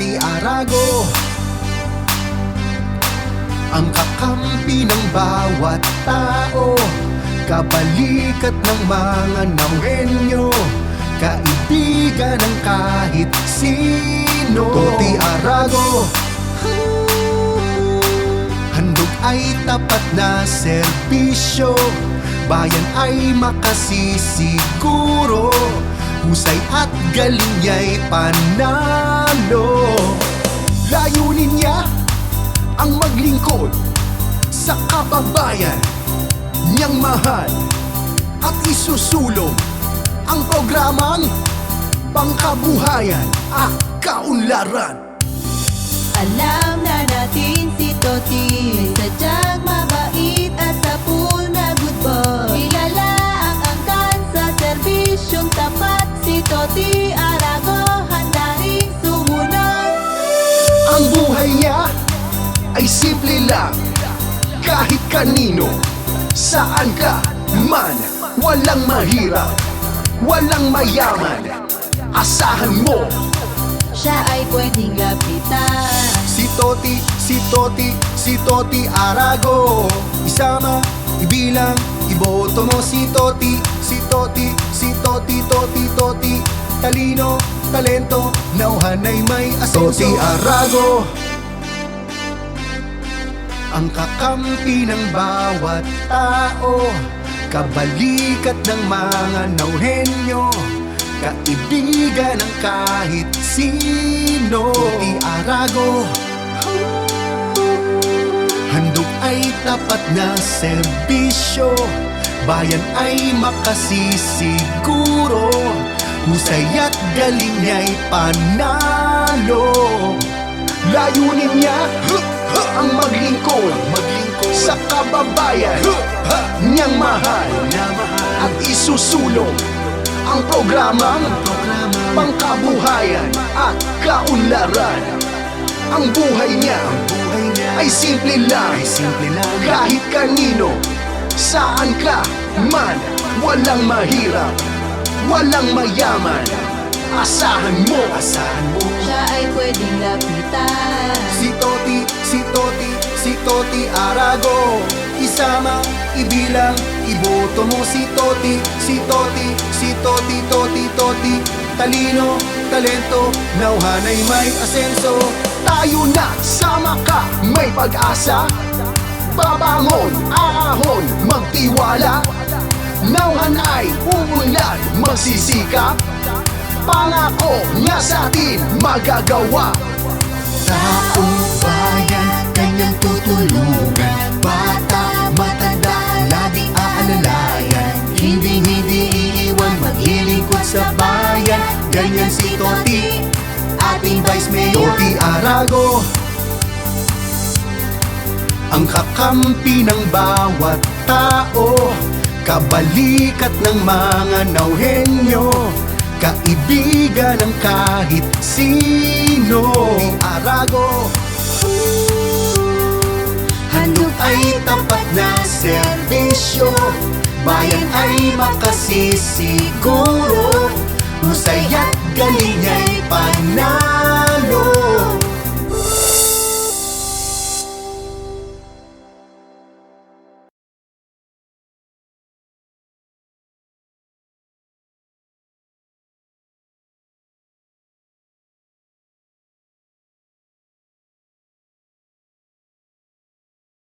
Arago. Ang kakampi ng bawat tao Kabalikat ng mga nauhenyo Kaibigan ng kahit sino. Toti Arago. Handog ay tapat na serbisyo Bayan ay makasisiguro Husay at galing niya'y panalo. Layunin niya ang maglingkod Sa kababayan niyang mahal At isusulong ang programang Pangkabuhayan at Kaunlaran. Alam na natin si Toti Ay sadyang ay simple lang. Kahit kanino, saan ka man Walang mahirap, walang mayaman. Asahan mo. Siya ay pwedeng lapitan. Si Toti, si Toti, si Toti Arago. Isama, ibilang, iboto mo si Toti Si Toti, si Toti, Toti, Toti. Talino, talento, nauhan ay may asenso. Toti Arago Ang kakampi ng bawat tao Kabalikat ng mga nauhenyo Kaibigan ng kahit sino. Toti Arago Handog ay tapat na serbisyo Bayan ay makasisiguro Husay at galing niya'y panalo. Layunin niya ang maglingkod Sa kababayan niyang mahal At isusulong ang programang Pangkabuhayan at kaunlaran. Ang buhay niya ay simple lang. Kahit kanino, saan ka man Walang mahirap, walang mayaman. Asahan mo, asahan mo. Siya ay pwedeng lapitan. Si Toti, si Toti, si Toti Arago. Isama, ibilang, iboto mo si Toti Si Toti, si Toti, Toti, Toti. Talino, talento, nauhanay may asenso. Tayo na, sama ka, may pag-asa. Babangon, ahon, magtiwala. Nauhan ay umunlad, magsisikap Pangako niya sa atin magagawa. Taong tutulungan Bata, matanda, lagi aalalayan. Hindi, hindi iiwan, maglilingkod sa bayan. Ganyan si Toti, ating Vice Mayor. Toti Arago. Ang kakampi ng bawat tao Kabalikat ng mga nauhenyo Kaibigan ng kahit sino. Toti Arago tapat na serbisyo. Bayan ay makasisiguro Husay at galing ay panalo